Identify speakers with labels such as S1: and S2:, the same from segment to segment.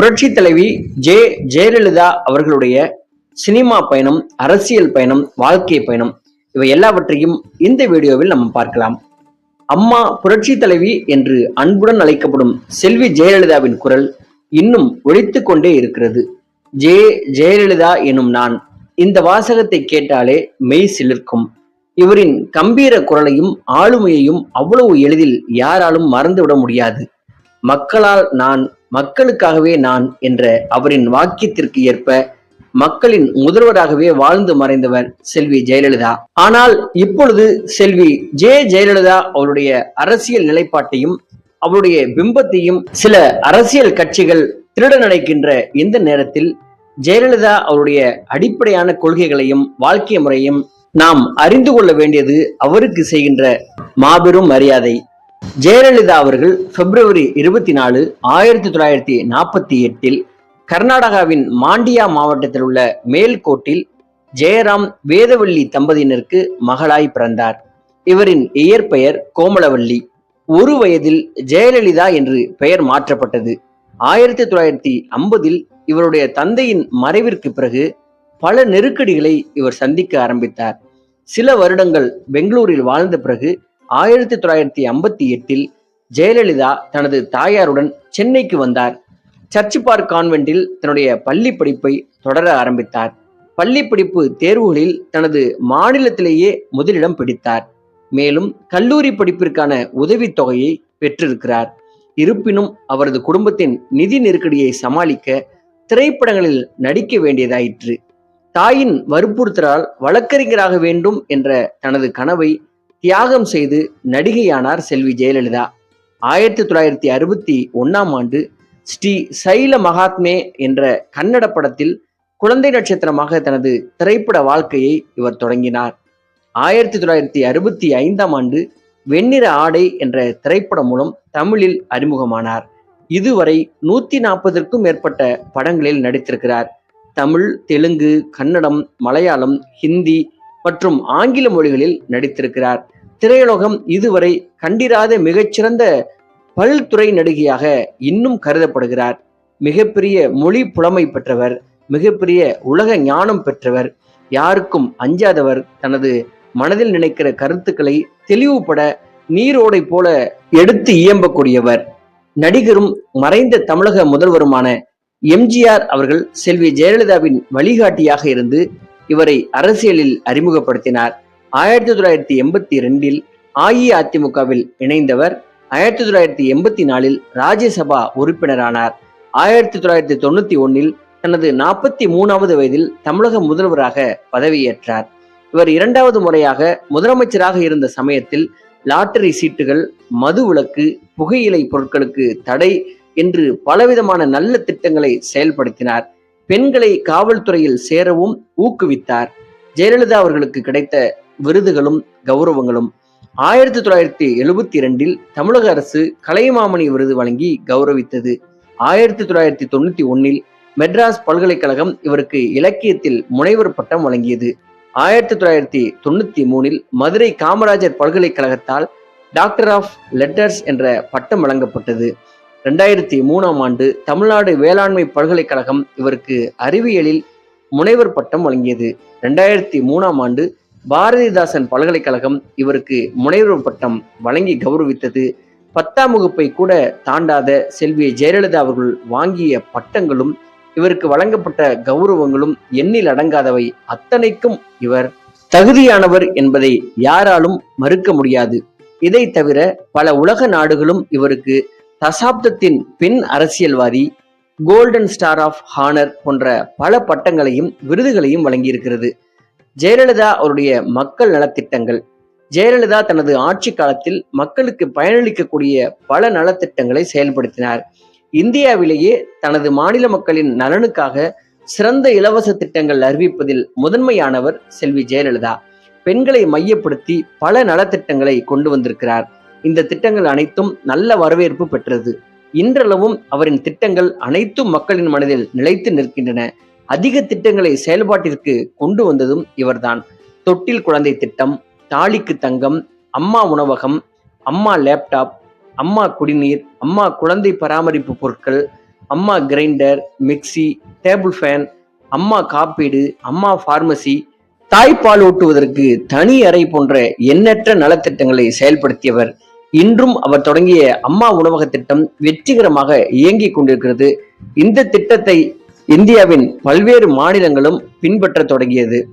S1: புரட்சி தலைவி ஜே ஜெயலலிதா அவர்களுடைய சினிமா பயணம் அரசியல் பயணம் வாழ்க்கை பயணம் இவை எல்லாவற்றையும் இந்த வீடியோவில் நம்ம பார்க்கலாம். அம்மா புரட்சி தலைவி என்று அன்புடன் அழைக்கப்படும் செல்வி ஜெயலலிதாவின் குரல் இன்னும் ஒழித்து கொண்டே இருக்கிறது. ஜே ஜெயலலிதா எனும் நான் இந்த வாசகத்தை கேட்டாலே மெய் சிலிர்க்கும். இவரின் கம்பீர குரலையும் ஆளுமையையும் அவ்வளவு எளிதில் யாராலும் மறந்துவிட முடியாது. மக்களால் நான் மக்களுக்காகவே நான் என்ற அவரின் வாக்கியத்திற்கு ஏற்ப மக்களின் முதல்வராகவே வாழ்ந்து மறைந்தவர் செல்வி ஜெயலலிதா. ஆனால் இப்பொழுது செல்வி ஜே ஜெயலலிதா அவருடைய அரசியல் நிலைப்பாட்டையும் அவருடைய பிம்பத்தையும் சில அரசியல் கட்சிகள் திருட நினைக்கின்ற இந்த நேரத்தில் ஜெயலலிதா அவருடைய அடிப்படையான கொள்கைகளையும் வாழ்க்கை முறையும் நாம் அறிந்து கொள்ள வேண்டியது அவருக்கு செய்கின்ற மாபெரும் மரியாதை. ஜெயலலிதா அவர்கள் பிப்ரவரி இருபத்தி நாலு ஆயிரத்தி தொள்ளாயிரத்தி நாற்பத்தி எட்டில் கர்நாடகாவின் மாண்டியா மாவட்டத்தில் உள்ள மேல்கோட்டில் ஜெயராம் வேதவள்ளி தம்பதியினருக்கு மகளாய் பிறந்தார். இவரின் இயற்பெயர் கோமலவள்ளி ஒரு வயதில் ஜெயலலிதா என்று பெயர் மாற்றப்பட்டது. ஆயிரத்தி தொள்ளாயிரத்தி ஐம்பதில் இவருடைய தந்தையின் மறைவிற்கு பிறகு பல நெருக்கடிகளை இவர் சந்திக்க ஆரம்பித்தார். சில வருடங்கள் பெங்களூரில் வாழ்ந்த பிறகு ஆயிரத்தி தொள்ளாயிரத்தி ஐம்பத்தி எட்டில் ஜெயலலிதா தனது தாயாருடன் சென்னைக்கு வந்தார். சர்ச் பார்க் கான்வென்ட்டில் தன்னுடைய பள்ளி படிப்பை தொடர ஆரம்பித்தார். பள்ளி படிப்பு தேர்வுகளில் தனது மாநிலத்திலேயே முதலிடம் பிடித்தார். மேலும் கல்லூரி படிப்பிற்கான உதவித் தொகையை பெற்றிருக்கிறார். இருப்பினும் அவரது குடும்பத்தின் நிதி நெருக்கடியை சமாளிக்க திரைப்படங்களில் நடிக்க வேண்டியதாயிற்று. தாயின் வற்புறுத்தலால் வழக்கறிஞராக வேண்டும் என்ற தனது கனவை தியாகம் செய்து நடிகையானார் செல்வி ஜெயலலிதா. ஆயிரத்தி தொள்ளாயிரத்தி அறுபத்தி ஒன்னாம் ஆண்டு ஸ்ரீ சைல மகாத்மே என்ற கன்னட படத்தில் குழந்தை நட்சத்திரமாக தனது திரைப்பட வாழ்க்கையை இவர் தொடங்கினார். ஆயிரத்தி தொள்ளாயிரத்தி அறுபத்தி ஐந்தாம் ஆண்டு வெண்ணிற ஆடை என்ற திரைப்படம் மூலம் தமிழில் அறிமுகமானார். இதுவரை நூத்தி நாற்பதற்கும் மேற்பட்ட படங்களில் நடித்திருக்கிறார். தமிழ் தெலுங்கு கன்னடம் மலையாளம் ஹிந்தி மற்றும் ஆங்கில மொழிகளில் நடித்திருக்கிறார். திரையுலகம் இதுவரை கண்டிராத மிகச்சிறந்த பல்துறை நடிகையாக இன்னும் கருதப்படுகிறார். மிகப்பெரிய மொழி புலமை பெற்றவர் மிகப்பெரிய உலக ஞானம் பெற்றவர் யாருக்கும் அஞ்சாதவர். தனது மனதில் நினைக்கிற கருத்துக்களை தெளிவுபட நீரோடை போல எடுத்து இயம்பக்கூடியவர். நடிகரும் மறைந்த தமிழக முதல்வருமான எம்ஜிஆர் அவர்கள் செல்வி ஜெயலலிதாவின் வழிகாட்டியாக இருந்து இவரை அரசியலில் அறிமுகப்படுத்தினார். ஆயிரத்தி தொள்ளாயிரத்தி எண்பத்தி ரெண்டில் அஇஅதிமுகவில் இணைந்தவர் ஆயிரத்தி தொள்ளாயிரத்தி எண்பத்தி நாலில் ராஜ்யசபா உறுப்பினரானார். ஆயிரத்தி தொள்ளாயிரத்தி தொண்ணூத்தி ஒன்னில் தனது நாற்பத்தி மூணாவது வயதில் தமிழக முதல்வராக பதவியேற்றார். இவர் இரண்டாவது முறையாக முதலமைச்சராக இருந்த சமயத்தில் லாட்டரி சீட்டுகள் மது விலக்கு புகையிலை பொருட்களுக்கு தடை என்று பலவிதமான நல்ல திட்டங்களை செயல்படுத்தினார். பெண்களை காவல்துறையில் சேரவும் ஊக்குவித்தார். ஜெயலலிதா அவர்களுக்கு கிடைத்த விருதுகளும் கௌரவங்களும் ஆயிரத்தி தொள்ளாயிரத்தி எழுபத்தி இரண்டில் தமிழக அரசு கலைமாமணி விருது வழங்கி கௌரவித்தது. ஆயிரத்தி தொள்ளாயிரத்தி தொண்ணூத்தி ஒன்னில் மெட்ராஸ் பல்கலைக்கழகம் இவருக்கு இலக்கியத்தில் முனைவர் பட்டம் வழங்கியது. ஆயிரத்தி தொள்ளாயிரத்தி தொண்ணூத்தி மூணில் மதுரை காமராஜர் பல்கலைக்கழகத்தால் டாக்டர் ஆஃப் லெட்டர்ஸ் என்ற பட்டம் வழங்கப்பட்டது. ரெண்டாயிரத்தி மூணாம் ஆண்டு தமிழ்நாடு வேளாண்மை பல்கலைக்கழகம் இவருக்கு அறிவியலில் முனைவர் பட்டம் வழங்கியது. ரெண்டாயிரத்தி மூணாம் ஆண்டு பாரதிதாசன் பல்கலைக்கழகம் இவருக்கு முனைவர் பட்டம் வழங்கி கௌரவித்தது. பத்தாம் வகுப்பை கூட தாண்டாத செல்வி ஜெயலலிதா அவர்கள் வாங்கிய பட்டங்களும் இவருக்கு வழங்கப்பட்ட கௌரவங்களும் எண்ணில் அடங்காதவை. அத்தனைக்கும் இவர் தகுதியானவர் என்பதை யாராலும் மறுக்க முடியாது. இதை தவிர பல உலக நாடுகளும் இவருக்கு தசாப்தத்தின் பெண் அரசியல்வாதி கோல்டன் ஸ்டார் ஆஃப் ஹானர் போன்ற பல பட்டங்களையும் விருதுகளையும் வழங்கியிருக்கிறது. ஜெயலலிதா அவருடைய மக்கள் நலத்திட்டங்கள். ஜெயலலிதா தனது ஆட்சி காலத்தில் மக்களுக்கு பயனளிக்கக்கூடிய பல நலத்திட்டங்களை செயல்படுத்தினார். இந்தியாவிலேயே தனது மாநில மக்களின் நலனுக்காக சிறந்த இலவச திட்டங்கள் அறிவிப்பதில் முதன்மையானவர் செல்வி ஜெயலலிதா. பெண்களை மையப்படுத்தி பல நலத்திட்டங்களை கொண்டு வந்திருக்கிறார். இந்த திட்டங்கள் அனைத்தும் நல்ல வரவேற்பு பெற்றது. இன்றளவும் அவரின் திட்டங்கள் அனைத்தும் மக்களின் மனதில் நிலைத்து நிற்கின்றன. அதிக திட்டங்களை செயல்பாட்டிற்கு கொண்டு வந்ததும் இவர்தான். தொட்டில் குழந்தை திட்டம் தாலிக்கு தங்கம் அம்மா உணவகம் அம்மா லேப்டாப் அம்மா குடிநீர் அம்மா குழந்தை பராமரிப்பு பொருட்கள் அம்மா கிரைண்டர் மிக்ஸி டேபிள் ஃபேன் அம்மா காப்பீடு அம்மா பார்மசி தாய்ப்பால் ஊட்டுவதற்கு தனி அறை போன்ற எண்ணற்ற நலத்திட்டங்களை செயல்படுத்தியவர் இன்றும் அவர் தொடங்கிய அம்மா உணவக திட்டம் வெற்றிகரமாக இயங்கிக் கொண்டிருக்கிறது. இந்த திட்டத்தை இந்தியாவின் பல்வேறு மாநிலங்களும் பின்பற்ற தொடங்கியது.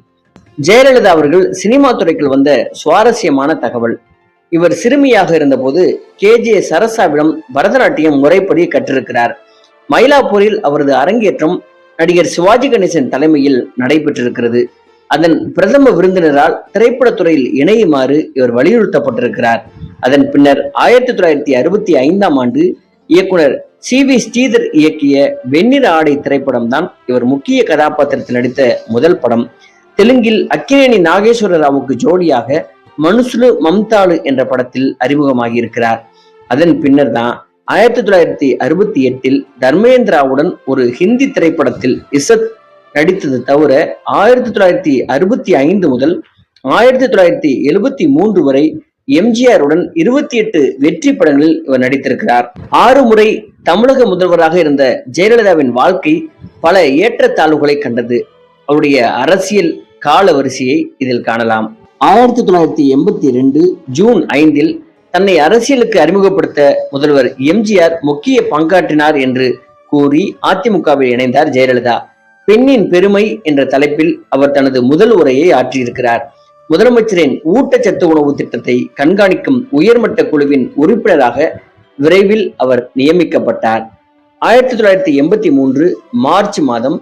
S1: ஜெயலலிதா அவர்கள் சினிமா துறைக்குள் வந்த சுவாரஸ்யமான தகவல். இவர் சிறுமியாக இருந்தபோது கே. ஜே. சரசாவிடம் பரதநாட்டியம் முறைப்படி கற்றிருக்கிறார். மயிலாப்பூரில் அவரது அரங்கேற்றம் நடிகர் சிவாஜி கணேசன் தலைமையில் நடைபெற்றிருக்கிறது. அதன் பிரதம விருந்தினரால் திரைப்படத்துறையில் இணையுமாறு இவர் வலியுறுத்தப்பட்டிருக்கிறார். அதன் பின்னர் ஆயிரத்தி தொள்ளாயிரத்தி அறுபத்தி ஐந்தாம் ஆண்டு இயக்குனர் சி வி ஸ்ரீதர் இயக்கிய வெண்ணிற ஆடை திரைப்படம் தான் இவர் முக்கிய கதாபாத்திரத்தில் நடித்த முதல் படம். தெலுங்கில் அக்கினேனி நாகேஸ்வர ராவுக்கு ஜோடியாக மனுசுலு மம்தாலு என்ற படத்தில் அறிமுகமாகி இருக்கிறார் அதன் பின்னர் தான் ஆயிரத்தி தொள்ளாயிரத்தி அறுபத்தி எட்டில் தர்மேந்திராவுடன் ஒரு ஹிந்தி திரைப்படத்தில் இசத் நடித்தது தவிர ஆயிரத்தி தொள்ளாயிரத்தி அறுபத்தி ஐந்து முதல் ஆயிரத்தி தொள்ளாயிரத்தி எழுபத்தி மூன்று வரை எம்ஜிஆருடன் இருபத்தி எட்டு வெற்றி படங்களில் இவர் நடித்திருக்கிறார். ஆறு முறை தமிழக முதல்வராக இருந்த ஜெயலலிதாவின் வாழ்க்கை பல ஏற்றத்தாழ்வுகளை கண்டது. அவருடைய அரசியல் கால வரிசையை இதில் காணலாம். ஆயிரத்தி தொள்ளாயிரத்தி எண்பத்தி ரெண்டு ஜூன் ஐந்தில் தன்னை அரசியலுக்கு அறிமுகப்படுத்த முதல்வர் எம்ஜிஆர் முக்கிய பங்காற்றினார் என்று கூறி அதிமுகவில் இணைந்தார் ஜெயலலிதா. பெண்ணின் பெருமை என்ற தலைப்பில் அவர் தனது முதல் உரையை ஆற்றியிருக்கிறார். முதலமைச்சரின் ஊட்டச்சத்து உணவு திட்டத்தை கண்காணிக்கும் உயர்மட்ட குழுவின் உறுப்பினராக விரைவில் அவர் நியமிக்கப்பட்டார். ஆயிரத்தி தொள்ளாயிரத்தி எண்பத்தி மூன்று மார்ச் மாதம்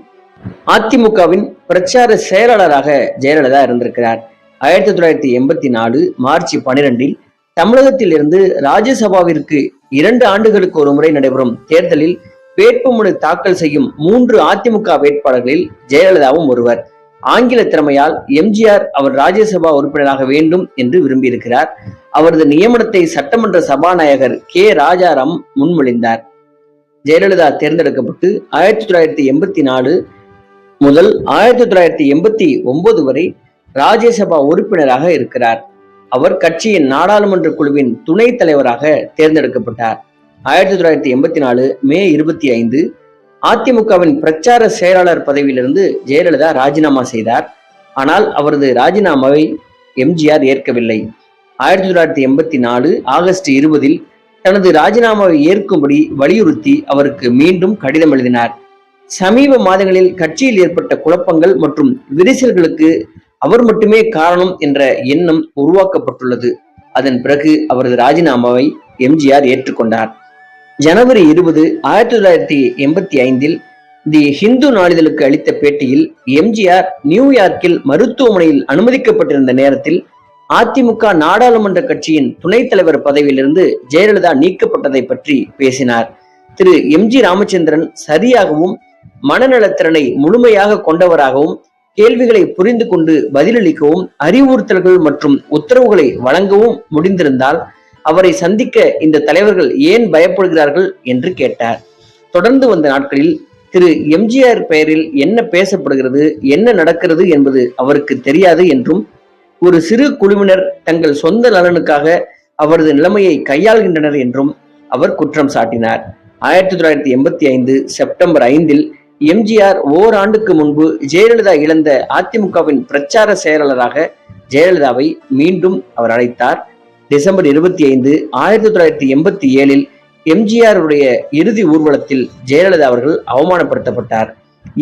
S1: அதிமுகவின் பிரச்சார செயலாளராக ஜெயலலிதா இருந்திருக்கிறார். ஆயிரத்தி தொள்ளாயிரத்தி எண்பத்தி நாலு மார்ச் பனிரெண்டில் தமிழகத்தில் இருந்து ராஜ்யசபாவிற்கு இரண்டு ஆண்டுகளுக்கு ஒரு முறை நடைபெறும் தேர்தலில் வேட்புமனு தாக்கல் செய்யும் மூன்று அதிமுக வேட்பாளர்களில் ஜெயலலிதாவும் ஒருவர். ஆங்கில திறமையால் எம்ஜிஆர் அவர் ராஜ்யசபா உறுப்பினராக வேண்டும் என்று விரும்பியிருக்கிறார். அவரது நியமனத்தை சட்டமன்ற சபாநாயகர் கே ராஜாராம் முன்மொழிந்தார். ஜெயலலிதா தேர்ந்தெடுக்கப்பட்டு ஆயிரத்தி தொள்ளாயிரத்தி எண்பத்தி நாலு முதல் ஆயிரத்தி தொள்ளாயிரத்தி எண்பத்தி ஒன்பது வரை ராஜ்யசபா உறுப்பினராக இருக்கிறார். அவர் கட்சியின் நாடாளுமன்ற குழுவின் துணைத் தலைவராக தேர்ந்தெடுக்கப்பட்டார். ஆயிரத்தி தொள்ளாயிரத்தி எண்பத்தி நாலு மே இருபத்தி ஐந்து அதிமுகவின் பிரச்சார செயலாளர் பதவியிலிருந்து ஜெயலலிதா ராஜினாமா செய்தார். ஆனால் அவரது ராஜினாமாவை எம்ஜிஆர் ஏற்கவில்லை. ஆயிரத்தி தொள்ளாயிரத்தி எண்பத்தி நாலு ஆகஸ்ட் இருபதில் தனது ராஜினாமாவை ஏற்கும்படி வலியுறுத்தி அவருக்கு மீண்டும் கடிதம் எழுதினார். சமீப மாதங்களில் கட்சியில் ஏற்பட்ட குழப்பங்கள் மற்றும் விரிசல்களுக்கு அவர் மட்டுமே காரணம் என்ற எண்ணம் உருவாக்கப்பட்டுள்ளது. அதன் பிறகு அவரது ராஜினாமாவை எம்ஜிஆர் ஏற்றுக்கொண்டார். ஜனவரி இருபது ஆயிரத்தி தொள்ளாயிரத்தி எண்பத்தி ஐந்தில் தி ஹிந்து நாளிதழுக்கு அளித்த பேட்டியில் எம்ஜிஆர் நியூயார்க்கில் மருத்துவமனையில் அனுமதிக்கப்பட்டிருந்த நேரத்தில் அதிமுக நாடாளுமன்ற கட்சியின் துணைத் தலைவர் பதவியிலிருந்து ஜெயலலிதா நீக்கப்பட்டதை பற்றி பேசினார். திரு எம் ஜி ராமச்சந்திரன் சரியாகவும் மனநலத்திறனை முழுமையாக கொண்டவராகவும் கேள்விகளை புரிந்து கொண்டு பதிலளிக்கவும் அறிவுறுத்தல்கள் மற்றும் உத்தரவுகளை வழங்கவும் முடிந்திருந்தால் அவரை சந்திக்க இந்த தலைவர்கள் ஏன் பயப்படுகிறார்கள் என்று கேட்டார். தொடர்ந்து வந்த நாட்களில் திரு எம்ஜிஆர் பெயரில் என்ன பேசப்படுகிறது என்ன நடக்கிறது என்பது அவருக்கு தெரியாது என்றும் ஒரு சிறு குழுவினர் தங்கள் சொந்த நலனுக்காக அவரது நிலைமையை கையாள்கின்றனர் என்றும் அவர் குற்றம் சாட்டினார். ஆயிரத்தி தொள்ளாயிரத்தி எண்பத்தி ஐந்து செப்டம்பர் ஐந்தில் எம்ஜிஆர் ஓராண்டுக்கு முன்பு ஜெயலலிதா இழந்த அதிமுகவின் பிரச்சார செயலாளராக ஜெயலலிதாவை மீண்டும் அவர் அழைத்தார். டிசம்பர் இருபத்தி ஐந்து ஆயிரத்தி தொள்ளாயிரத்தி எண்பத்தி ஏழில் எம்ஜிஆருடைய இறுதி ஊர்வலத்தில் ஜெயலலிதா அவர்கள் அவமானப்படுத்தப்பட்டார்.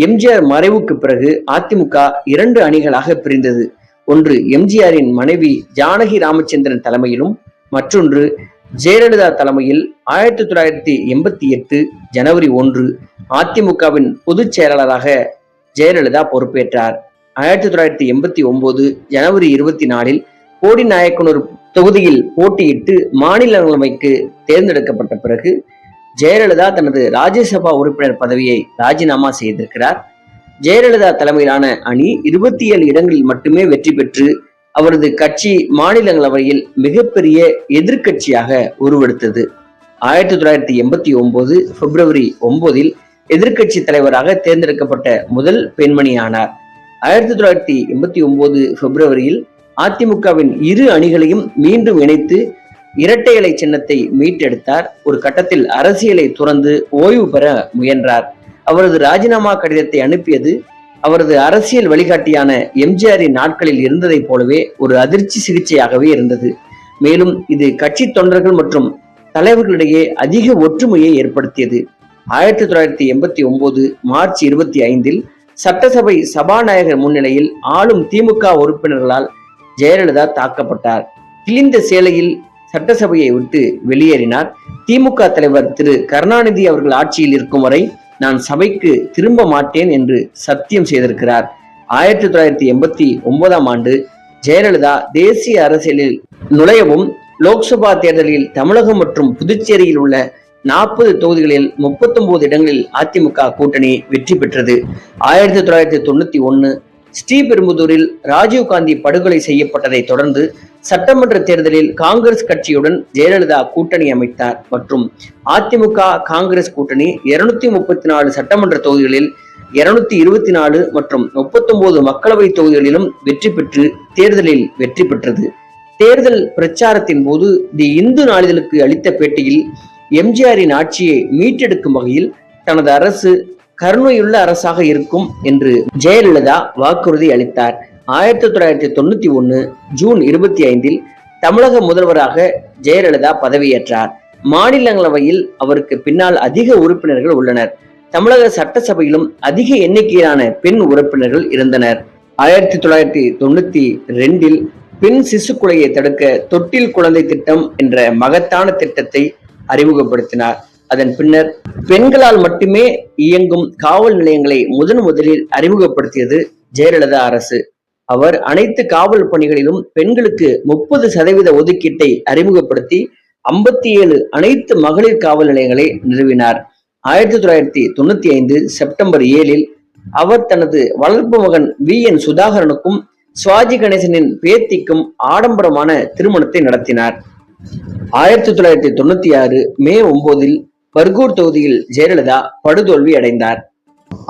S1: எம்ஜிஆர் மறைவுக்கு பிறகு அதிமுக இரண்டு அணிகளாக பிரிந்தது. ஒன்று எம்ஜிஆரின் மனைவி ஜானகி ராமச்சந்திரன் தலைமையிலும் மற்றொன்று ஜெயலலிதா தலைமையில் ஆயிரத்தி தொள்ளாயிரத்தி எண்பத்தி எட்டு ஜனவரி ஒன்று அதிமுகவின் பொதுச் செயலாளராக ஜெயலலிதா பொறுப்பேற்றார். ஆயிரத்தி தொள்ளாயிரத்தி எண்பத்தி ஒன்பது ஜனவரி இருபத்தி நாலில் கோடி நாயக்கனூர் தொகுதியில் போட்டியிட்டு மாநிலங்களவைக்கு தேர்ந்தெடுக்கப்பட்ட பிறகு ஜெயலலிதா தனது ராஜ்யசபா உறுப்பினர் பதவியை ராஜினாமா செய்திருக்கிறார். ஜெயலலிதா தலைமையிலான அணி இருபத்தி ஏழு இடங்களில் மட்டுமே வெற்றி பெற்று அவரது கட்சி மாநிலங்களவையில் மிகப்பெரிய எதிர்கட்சியாக உருவெடுத்தது. ஆயிரத்தி தொள்ளாயிரத்தி எண்பத்தி ஒன்பது பிப்ரவரி ஒன்பதில் எதிர்க்கட்சி தலைவராக தேர்ந்தெடுக்கப்பட்ட முதல் பெண்மணி ஆனார் ஆயிரத்தி தொள்ளாயிரத்தி எண்பத்தி ஒன்பது பிப்ரவரியில் அதிமுகவின் இரு அணிகளையும் மீண்டும் இணைத்து இரட்டை இலை சின்னத்தை மீட்டெடுத்தார். ஒரு கட்டத்தில் அரசியலை துறந்து ஓய்வு பெற முயன்றார். அவரது ராஜினாமா கடிதத்தை அனுப்பியது அவரது அரசியல் வழிகாட்டியான எம்ஜிஆரின் நாட்களில் இருந்ததைப் போலவே ஒரு அதிர்ச்சி சிகிச்சையாகவே இருந்தது. மேலும் இது கட்சி தொண்டர்கள் மற்றும் தலைவர்களிடையே அதிக ஒற்றுமையை ஏற்படுத்தியது. ஆயிரத்தி தொள்ளாயிரத்தி எண்பத்தி ஒன்பது மார்ச் இருபத்தி ஐந்தில் சட்டசபை சபாநாயகர் முன்னிலையில் ஆளும் திமுக உறுப்பினர்களால் ஜெயலலிதா தாக்கப்பட்டார். கிழிந்த சேலையில் சட்டசபையை விட்டு வெளியேறினார். திமுக தலைவர் திரு கருணாநிதி அவர்கள் ஆட்சியில் இருக்கும் வரை நான் சபைக்கு திரும்ப மாட்டேன் என்று சத்தியம் செய்திருக்கிறார். ஆயிரத்தி தொள்ளாயிரத்தி எண்பத்தி ஒன்பதாம் ஆண்டு ஜெயலலிதா தேசிய அரசியலில் நுழையவும் லோக்சபா தேர்தலில் தமிழகம் மற்றும் புதுச்சேரியில் உள்ள நாற்பது தொகுதிகளில் முப்பத்தொன்பது இடங்களில் அதிமுக கூட்டணி வெற்றி பெற்றது. ஆயிரத்தி தொள்ளாயிரத்தி தொண்ணூத்தி ஒன்னு ஸ்ரீபெரும்புதூரில் ராஜீவ்காந்தி படுகொலை செய்யப்பட்டதை தொடர்ந்து சட்டமன்ற தேர்தலில் காங்கிரஸ் கட்சியுடன் ஜெயலலிதா கூட்டணி அமைத்தார். மற்றும் அதிமுக காங்கிரஸ் கூட்டணி இருநூத்தி முப்பத்தி நாலு சட்டமன்ற தொகுதிகளில் இருநூத்தி இருபத்தி நாலு மற்றும் முப்பத்தொன்பது மக்களவை தொகுதிகளிலும் வெற்றி பெற்று தேர்தலில் வெற்றி பெற்றது. தேர்தல் பிரச்சாரத்தின் போது தி இந்து நாளிதழுக்கு அளித்த பேட்டியில் எம்ஜிஆரின் ஆட்சியை மீட்டெடுக்கும் வகையில் தனது அரசு கருணையுள்ள அரசாக இருக்கும் என்று ஜெயலலிதா வாக்குறுதி அளித்தார். ஆயிரத்தி தொள்ளாயிரத்தி தொண்ணூத்தி ஒன்னு ஜூன் இருபத்தி ஐந்தில் தமிழக முதல்வராக ஜெயலலிதா பதவியேற்றார். மாநிலங்களவையில் அவருக்கு பின்னால் அதிக உறுப்பினர்கள் உள்ளனர். தமிழக சட்டசபையிலும் அதிக எண்ணிக்கையிலான பெண் உறுப்பினர்கள் இருந்தனர். ஆயிரத்தி தொள்ளாயிரத்தி தொண்ணூத்தி ரெண்டில் பெண் சிசு கொலையை தடுக்க தொட்டில் குழந்தை திட்டம் என்ற மகத்தான திட்டத்தை அறிமுகப்படுத்தினார். அதன் பின்னர் பெண்களால் மட்டுமே இயங்கும் காவல் நிலையங்களை முதன் முதலில் அறிமுகப்படுத்தியது ஜெயலலிதா அரசு. அவர் அனைத்து காவல் பணிகளிலும் பெண்களுக்கு முப்பது சதவீத ஒதுக்கீட்டை அறிமுகப்படுத்தி ஐம்பத்தி ஏழு அனைத்து மகளிர் காவல் நிலையங்களை நிறுவினார். ஆயிரத்தி தொள்ளாயிரத்தி தொண்ணூத்தி ஐந்து செப்டம்பர் ஏழில் அவர் தனது வளர்ப்பு மகன் வி. என். சுதாகரனுக்கும் சுவாஜி கணேசனின் பேத்திக்கும் ஆடம்பரமான திருமணத்தை நடத்தினார். ஆயிரத்தி தொள்ளாயிரத்தி தொண்ணூத்தி ஆறு மே ஒன்பதில் பர்கூர் தொகுதியில் ஜெயலலிதா படுதோல்வி அடைந்தார்.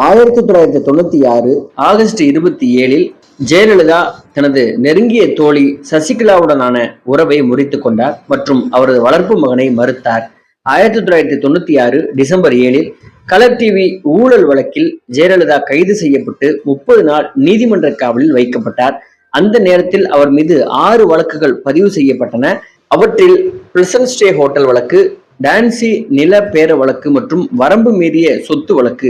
S1: ஆயிரத்தி தொள்ளாயிரத்தி தொண்ணூத்தி ஆறு ஆகஸ்ட் இருபத்தி ஏழில் ஜெயலலிதா தனது நெருங்கிய தோழி சசிகலாவுடனான உறவை முறித்துக் கொண்டார் மற்றும் அவரது வளர்ப்பு மகனை மறுத்தார். ஆயிரத்தி தொள்ளாயிரத்தி தொண்ணூத்தி ஆறு டிசம்பர் ஏழில் கலர் டிவி ஊழல் வழக்கில் ஜெயலலிதா கைது செய்யப்பட்டு முப்பது நாள் நீதிமன்ற காவலில் வைக்கப்பட்டார். அந்த நேரத்தில் அவர் மீது ஆறு வழக்குகள் பதிவு செய்யப்பட்டன. அவற்றில் பிளசன் ஸ்டே ஹோட்டல் வழக்கு டான்சி நில பேர வழக்கு மற்றும் வரம்பு மீறிய சொத்து வழக்கு.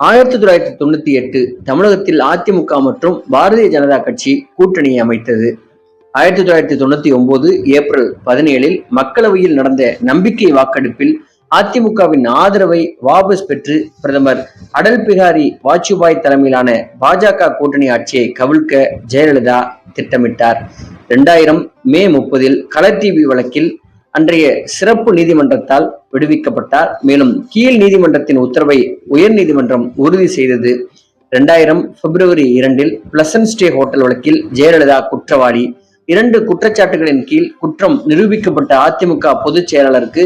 S1: ஆயிரத்தி தொள்ளாயிரத்தி தொண்ணூத்தி எட்டு தமிழகத்தில் அதிமுக மற்றும் பாரதிய ஜனதா கட்சி கூட்டணியை அமைத்தது. ஆயிரத்தி தொள்ளாயிரத்தி தொண்ணூத்தி ஒன்பது ஏப்ரல் பதினேழில் மக்களவையில் நடந்த நம்பிக்கை வாக்கெடுப்பில் அதிமுகவின் ஆதரவை வாபஸ் பெற்று பிரதமர் அடல் பிகாரி வாஜ்பாய் தலைமையிலான பாஜக கூட்டணி ஆட்சியை கவிழ்க்க ஜெயலலிதா திட்டமிட்டார். இரண்டாயிரம் மே முப்பதில் கலர் டிவி வழக்கில் அன்றைய சிறப்பு நீதிமன்றத்தால் விடுவிக்கப்பட்டார். மேலும் கீழ் நீதிமன்றத்தின் உத்தரவை உயர் நீதிமன்றம் உறுதி செய்தது இரண்டாயிரம் பிப்ரவரி இரண்டில் பிளசன் ஸ்டே ஹோட்டல் வழக்கில் ஜெயலலிதா குற்றவாளி. இரண்டு குற்றச்சாட்டுகளின் கீழ் குற்றம் நிரூபிக்கப்பட்ட அதிமுக பொதுச் செயலாளருக்கு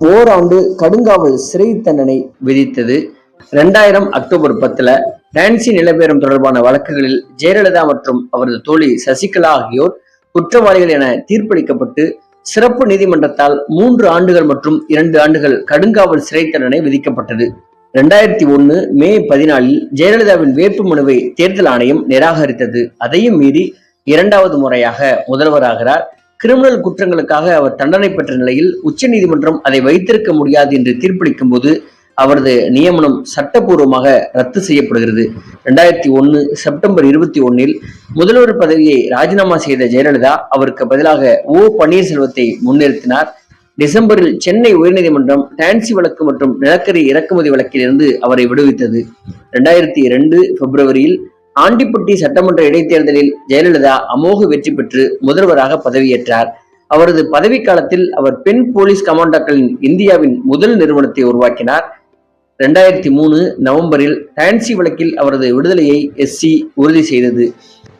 S1: ஓராண்டு கடுங்காவல் சிறை தண்டனை விதித்தது. ரெண்டாயிரம் அக்டோபர் பத்துல நான்சி நிலபேரம் தொடர்பான வழக்குகளில் ஜெயலலிதா மற்றும் அவரது தோழி சசிகலா ஆகியோர் குற்றவாளிகள் என தீர்ப்பளிக்கப்பட்டு சிறப்பு நீதிமன்றத்தால் மூன்று ஆண்டுகள் மற்றும் இரண்டு ஆண்டுகள் கடுங்காவல் சிறை தண்டனை விதிக்கப்பட்டது. ரெண்டாயிரத்தி ஒன்னு மே பதினாலில் ஜெயலலிதாவின் வேட்பு மனுவை தேர்தல் ஆணையம் நிராகரித்தது. அதையும் மீறி இரண்டாவது முறையாக முதல்வராகிறார். கிரிமினல் குற்றங்களுக்காக அவர் தண்டனை பெற்ற நிலையில் உச்ச நீதிமன்றம் அதை வைத்திருக்க முடியாது என்று தீர்ப்பளிக்கும் போது அவரது நியமனம் சட்டப்பூர்வமாக ரத்து செய்யப்படுகிறது. ரெண்டாயிரத்தி ஒன்று செப்டம்பர் இருபத்தி ஒன்னில் முதல்வர் பதவியை ராஜினாமா செய்த ஜெயலலிதா அவருக்கு பதிலாக ஓ பன்னீர்செல்வத்தை முன்னிறுத்தினார். டிசம்பரில் சென்னை உயர்நீதிமன்றம் டான்சி வழக்கு மற்றும் நிலக்கரி இறக்குமதி வழக்கிலிருந்து அவரை விடுவித்தது. ரெண்டாயிரத்தி இரண்டு பிப்ரவரியில் ஆண்டிப்பட்டி சட்டமன்ற இடைத்தேர்தலில் ஜெயலலிதா அமோக வெற்றி பெற்று முதல்வராக பதவியேற்றார். அவரது பதவி காலத்தில் அவர் பெண் போலீஸ் கமாண்டோக்களின் இந்தியாவின் முதல் நிறுவனத்தை உருவாக்கினார். ரெண்டாயிரத்தி மூணு நவம்பரில் டான்சி வழக்கில் அவரது விடுதலையை எஸ்சி உறுதி செய்தது.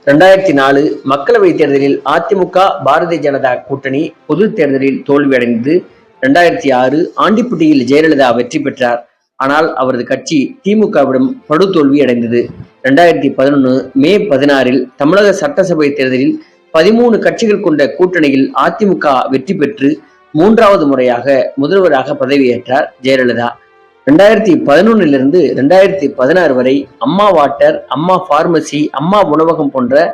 S1: ரெண்டாயிரத்தி நாலு மக்களவை தேர்தலில் அதிமுக பாரதிய ஜனதா கூட்டணி பொது தேர்தலில் தோல்வியடைந்தது. ரெண்டாயிரத்தி ஆறு ஆண்டிப்பட்டியில் ஜெயலலிதா வெற்றி பெற்றார். ஆனால் அவரது கட்சி திமுகவிடம் படுதோல்வி அடைந்தது ரெண்டாயிரத்தி பதினொன்று மே பதினாறில் தமிழக சட்டசபை தேர்தலில் பதிமூணு கட்சிகள் கொண்ட கூட்டணியில் அதிமுக வெற்றி பெற்று மூன்றாவது முறையாக முதல்வராக பதவியேற்றார் ஜெயலலிதா. ரெண்டாயிரத்தி பதினொன்னிலிருந்து ரெண்டாயிரத்தி பதினாறு வரை அம்மா வாட்டர் அம்மா பார்மசி அம்மா உணவகம் போன்ற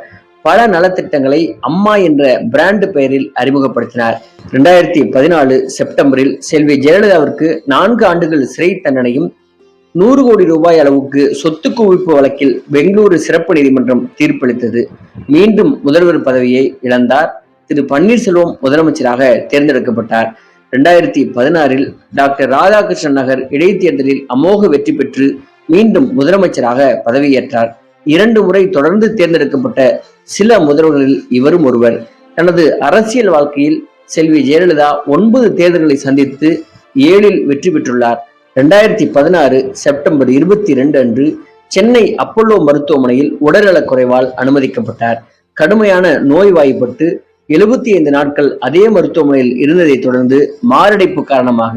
S1: பல நலத்திட்டங்களை அம்மா என்ற பிராண்ட் பெயரில் அறிமுகப்படுத்தினார். ரெண்டாயிரத்தி பதினாலு செப்டம்பரில் செல்வி ஜெயலலிதாவிற்கு நான்கு ஆண்டுகள் சிறை தண்டனையும் நூறு கோடி ரூபாய் அளவுக்கு சொத்து குவிப்பு வழக்கில் பெங்களூரு சிறப்பு நீதிமன்றம் தீர்ப்பளித்தது. மீண்டும் முதல்வர் பதவியை இழந்தார். திரு பன்னீர்செல்வம் முதலமைச்சராக தேர்ந்தெடுக்கப்பட்டார். இரண்டாயிரத்தி பதினாறில் டாக்டர் ராதாகிருஷ்ணன் நகர் இடைத்தேர்தலில் அமோக வெற்றி பெற்று மீண்டும் முதலமைச்சராக பதவியேற்றார். இரண்டு முறை தொடர்ந்து தேர்ந்தெடுக்கப்பட்ட சில முதல்வர்களில் இவரும் ஒருவர். தனது அரசியல் வாழ்க்கையில் செல்வி ஜெயலலிதா ஒன்பது தேர்தல்களை சந்தித்து ஏழில் வெற்றி பெற்றுள்ளார். ரெண்டாயிரத்தி பதினாறு செப்டம்பர் இருபத்தி ரெண்டு அன்று சென்னை அப்பல்லோ மருத்துவமனையில் உடல்நலக் குறைவால் அனுமதிக்கப்பட்டார். கடுமையான நோய்வாய்ப்பட்டு எழுபத்தி ஐந்து நாட்கள் அதே மருத்துவமனையில் இருந்ததை தொடர்ந்து மாரடைப்பு காரணமாக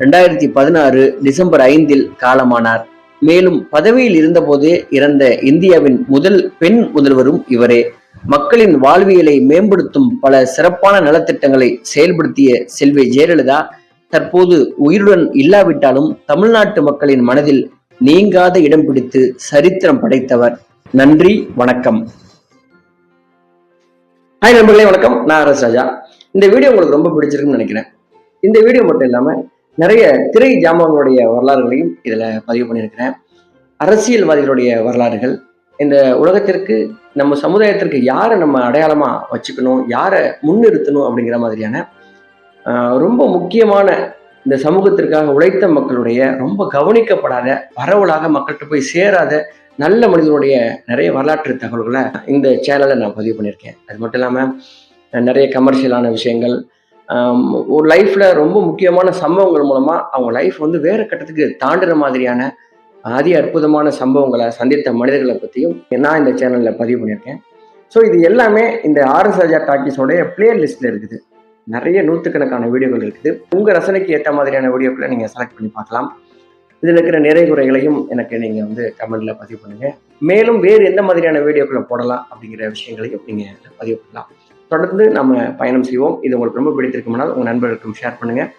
S1: இரண்டாயிரத்தி பதினாறு டிசம்பர் ஐந்தில் காலமானார். மேலும் பதவியில் இருந்தபோதே இறந்த இந்தியாவின் முதல் பெண் முதல்வரும் இவரே. மக்களின் வாழ்வியலை மேம்படுத்தும் பல சிறப்பான நலத்திட்டங்களை செயல்படுத்திய செல்வி ஜெயலலிதா தற்போது உயிருடன் இல்லாவிட்டாலும் தமிழ்நாட்டு மக்களின் மனதில் நீங்காத இடம் பிடித்து சரித்திரம் படைத்தவர். நன்றி வணக்கம். ஹாய் நண்பர்களே வணக்கம். நான் அரஸ் ராஜா. இந்த வீடியோ உங்களுக்கு ரொம்ப பிடிச்சிருக்குன்னு நினைக்கிறேன். இந்த வீடியோ மட்டும் இல்லாமல் நிறைய திரை ஜாமான்களுடைய வரலாறுகளையும் இதில் பதிவு பண்ணியிருக்கிறேன். அரசியல்வாதிகளுடைய வரலாறுகள் இந்த உலகத்திற்கு நம்ம சமுதாயத்திற்கு யாரை நம்ம அடையாளமாக வச்சுக்கணும் யாரை முன்னிறுத்தணும் அப்படிங்கிற மாதிரியான ரொம்ப முக்கியமான இந்த சமூகத்திற்காக உழைத்த மக்களுடைய ரொம்ப கவனிக்கப்படாத பரவலாக மக்கள்கிட்ட போய் சேராத நல்ல மனிதனுடைய நிறைய வரலாற்று தகவல்களை இந்த சேனலில் நான் பதிவு பண்ணியிருக்கேன். அது மட்டும் இல்லாமல் நிறைய கமர்ஷியலான விஷயங்கள் ஒரு லைஃப்பில் ரொம்ப முக்கியமான சம்பவங்கள் மூலமாக அவங்க லைஃப் வந்து வேறு கட்டத்துக்கு தாண்டுற மாதிரியான அதி அற்புதமான சம்பவங்களை சந்தித்த மனிதர்களை பற்றியும் நான் இந்த சேனலில் பதிவு பண்ணியிருக்கேன். ஸோ இது எல்லாமே இந்த ஆர்எஸ் ராஜா டாக்கீஸோடைய பிளேலிஸ்ட்டில் இருக்குது. நிறைய நூற்றுக்கணக்கான வீடியோகள் இருக்குது. உங்கள் ரசனைக்கு ஏற்ற மாதிரியான வீடியோக்களை நீங்கள் செலக்ட் பண்ணி பார்க்கலாம். இதில் இருக்கிற நிறை குறைகளையும் எனக்கு நீங்கள் வந்து கமெண்டில் பதிவு பண்ணுங்கள் மேலும் வேறு எந்த மாதிரியான வீடியோக்களை போடலாம் அப்படிங்கிற விஷயங்களையும் நீங்கள் பதிவு பண்ணலாம். தொடர்ந்து நம்ம பயணம் செய்வோம். இது உங்களுக்கு ரொம்ப பிடித்திருக்கும்னால் உங்கள் நண்பர்களுக்கும் ஷேர் பண்ணுங்கள்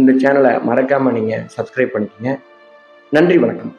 S1: இந்த சேனலை மறக்காமல் நீங்கள் சப்ஸ்கிரைப் பண்ணிக்கோங்க. நன்றி வணக்கம்.